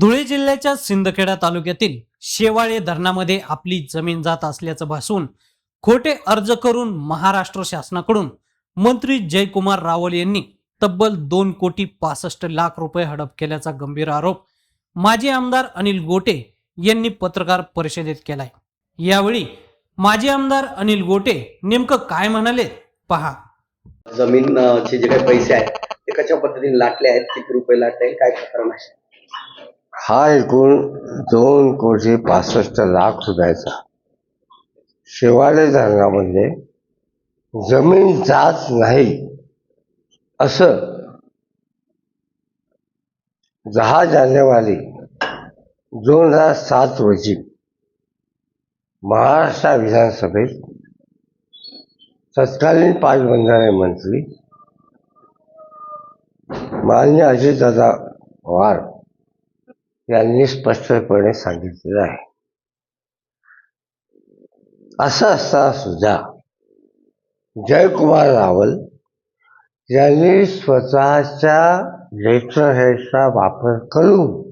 धुळे जिल्ह्याच्या सिंदखेडा तालुक्यातील शेवाळे धरणामध्ये आपली जमीन जात असल्याचं भासून खोटे अर्ज करून महाराष्ट्र शासनाकडून मंत्री जयकुमार रावल यांनी तब्बल दोन कोटी पासष्ट लाख रुपये हडप केल्याचा गंभीर आरोप माजी आमदार अनिल गोटे यांनी पत्रकार परिषदेत केलाय. यावेळी माजी आमदार अनिल गोटे नेमकं काय म्हणाले पहा. जमीन जे काही पैसे आहेत ते कशा पद्धतीने लाटले आहेत किती रुपये लाटले काय प्रकरण आहे? हा एकूण दोन कोटी पासष्ट लाख रुपयाचा. शेवाळे धरणामध्ये जमीन जात नाही असं दहा जानेवारी दोन हजार सात रोजी महाराष्ट्र विधानसभेत तत्कालीन पाटबंधारे मंत्री मान्य अजितदादा पवार यांनी स्पष्टपणे सांगितलेलं आहे. असं असताना सुद्धा जयकुमार रावल यांनी स्वतःच्या लेटर हेडचा वापर करून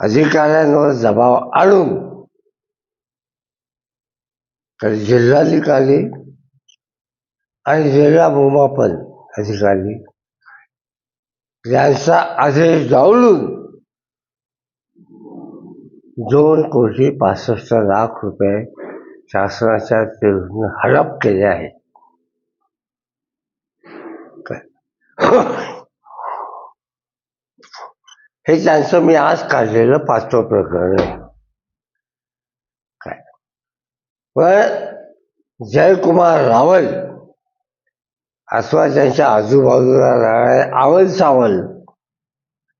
अधिकाऱ्यांवर दबाव आणून तर जिल्हाधिकारी आणि जिल्हा भूमापन अधिकारी यांचा आदेश डावलून दोन कोटी पासष्ट लाख रुपये शासनाच्या विरुद्ध हडप केले आहेत काय? हे त्यांचं मी आज काढलेलं पाचवं प्रकरण आहे काय पण जयकुमार रावल अथवा त्यांच्या आजूबाजूला राहणारे आवल सावल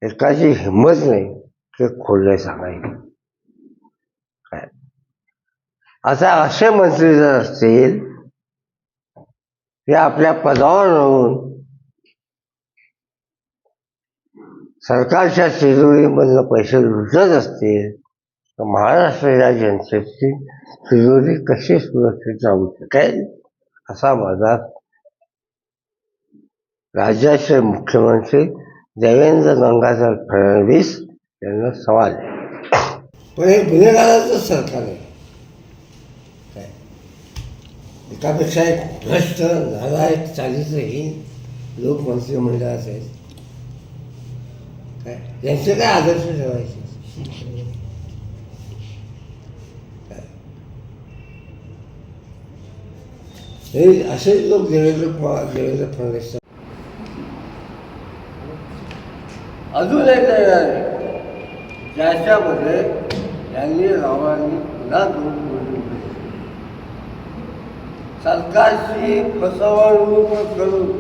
एकाची हिंमत नाही ते खोलले सांगायचे. काय? आता असे मंत्री जर असतील ते आपल्या पदावर राहून सरकारच्या तिजोरीमधनं पैसे लुटत असतील तर महाराष्ट्राच्या जनतेची तिजोरी कशी सुरक्षित राहू शकेल असा माझा राज्याचे मुख्यमंत्री देवेंद्र गंगाधर फडणवीस यांना सवाल. पण हे गुन्हेगाराचं सरकार आहे. काय? एकापेक्षा एक भ्रष्ट नालायक चालीचंही लोक मंत्रिमंडळात आहेत. काय? यांचे काय आदर्श ठेवायचे? हे असेच लोक देवेंद्र देवेंद्र फडणवीस अजून एक आहे. ज्याच्यामध्ये त्यांनी रावांनी पुन्हा दोन बोलून सरकारशी सरकारची फसवणूक करून.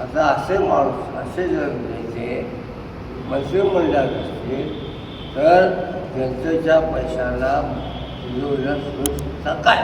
आता असे माणूस असे जर द्यायचे मंत्रिमंडळात असतील तर जनतेच्या पैशाला सुरू शकता काय?